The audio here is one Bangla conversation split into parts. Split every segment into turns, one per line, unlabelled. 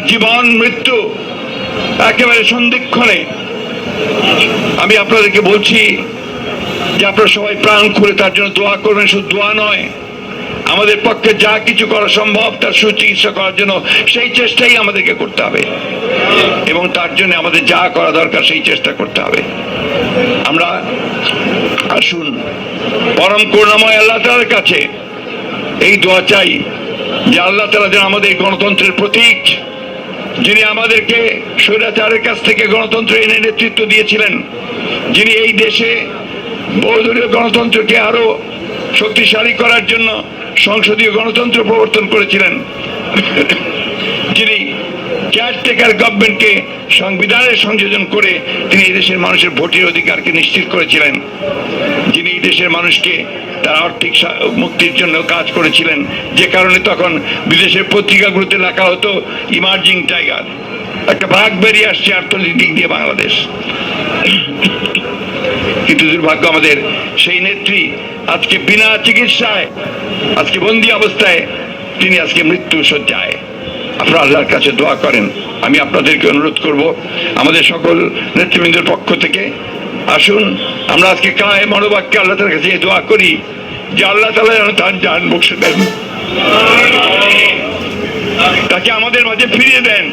তার জীবন, মৃত্যু একেবারে সন্ধিক্ষণে আমি আপনাদেরকে বলছি যে আপনারা সবাই প্রাণ খুলে তার জন্য দোয়া করবেন, শুধু দোয়া নয়। আমাদের পক্ষে যা কিছু করা সম্ভব তার সুচিকিৎসা করার জন্য সেই চেষ্টাই আমাদেরকে করতে হবে। এবং তার জন্য আমাদের যা করা দরকার সেই চেষ্টা করতে হবে। আমরা আসুন, পরম করুণাময় আল্লাহ তালার কাছে এই দোয়া চাই যে আল্লাহ তালা যেন আমাদের গণতন্ত্রের প্রতীক যিনি আমাদেরকে স্বৈরাচারের কাছ থেকে গণতন্ত্র এনে নেতৃত্ব দিয়েছিলেন, যিনি এই দেশে বহুদলীয় গণতন্ত্রকে আরও শক্তিশালী করার জন্য সংসদীয় গণতন্ত্র প্রবর্তন করেছিলেন। যিনি কেয়ারটেকার গভর্নমেন্টকে সংবিধানের সংযোজন করে তিনি এই দেশের মানুষের ভোটের অধিকারকে নিশ্চিত করেছিলেন। যিনি এই দেশের মানুষকে তার আর্থিক মুক্তির জন্য কাজ করেছিলেন। যে কারণে তখন বিদেশের পত্রিকাগুলোতে লেখা হতো ইমার্জিং টাইগার একটা ভাগ বেরিয়ে আসছে অর্থনৈতিক দিক দিয়ে বাংলাদেশ। কিন্তু দুর্ভাগ্য আমাদের, সেই নেত্রী আজকে বিনা চিকিৎসায়, আজকে বন্দি অবস্থায়, তিনি আজকে মৃত্যু সজ্জায় আপনারা আল্লাহর কাছে দোয়া করেন। আমি আপনাদেরকে অনুরোধ করব, আমাদের সকল নেতৃবৃন্দের পক্ষ থেকে আসুন, আমরা আজকে কায় মনোবাক্যে আল্লাহ তালার কাছে দোয়া করি, যে আল্লাহ তালা যেন তার যান বসে দেন। তাকে আমাদের মাঝে ফিরিয়ে দেন।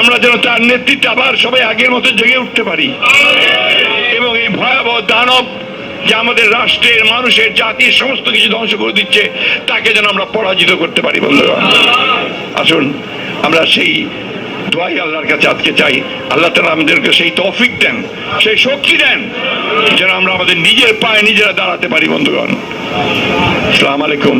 আমরা যেন তার নেতৃত্বে আবার সবাই আগের মতো জেগে উঠতে পারি। এবং এই ভয়াবহ দানব যে আমাদের রাষ্ট্রের, মানুষের, জাতির সমস্ত কিছু ধ্বংস করে দিচ্ছে, তাকে যেন আমরা পরাজিত করতে পারি বন্ধুগণ আসুন, আমরা সেই দোয়াই আল্লাহর কাছে আজকে চাই। আল্লাহ তালা আমাদেরকে সেই তৌফিক দেন, সেই শক্তি দেন, যেন আমরা আমাদের নিজের পায়ে নিজেরা দাঁড়াতে পারি, বন্ধুগণ। সালাম আলাইকুম।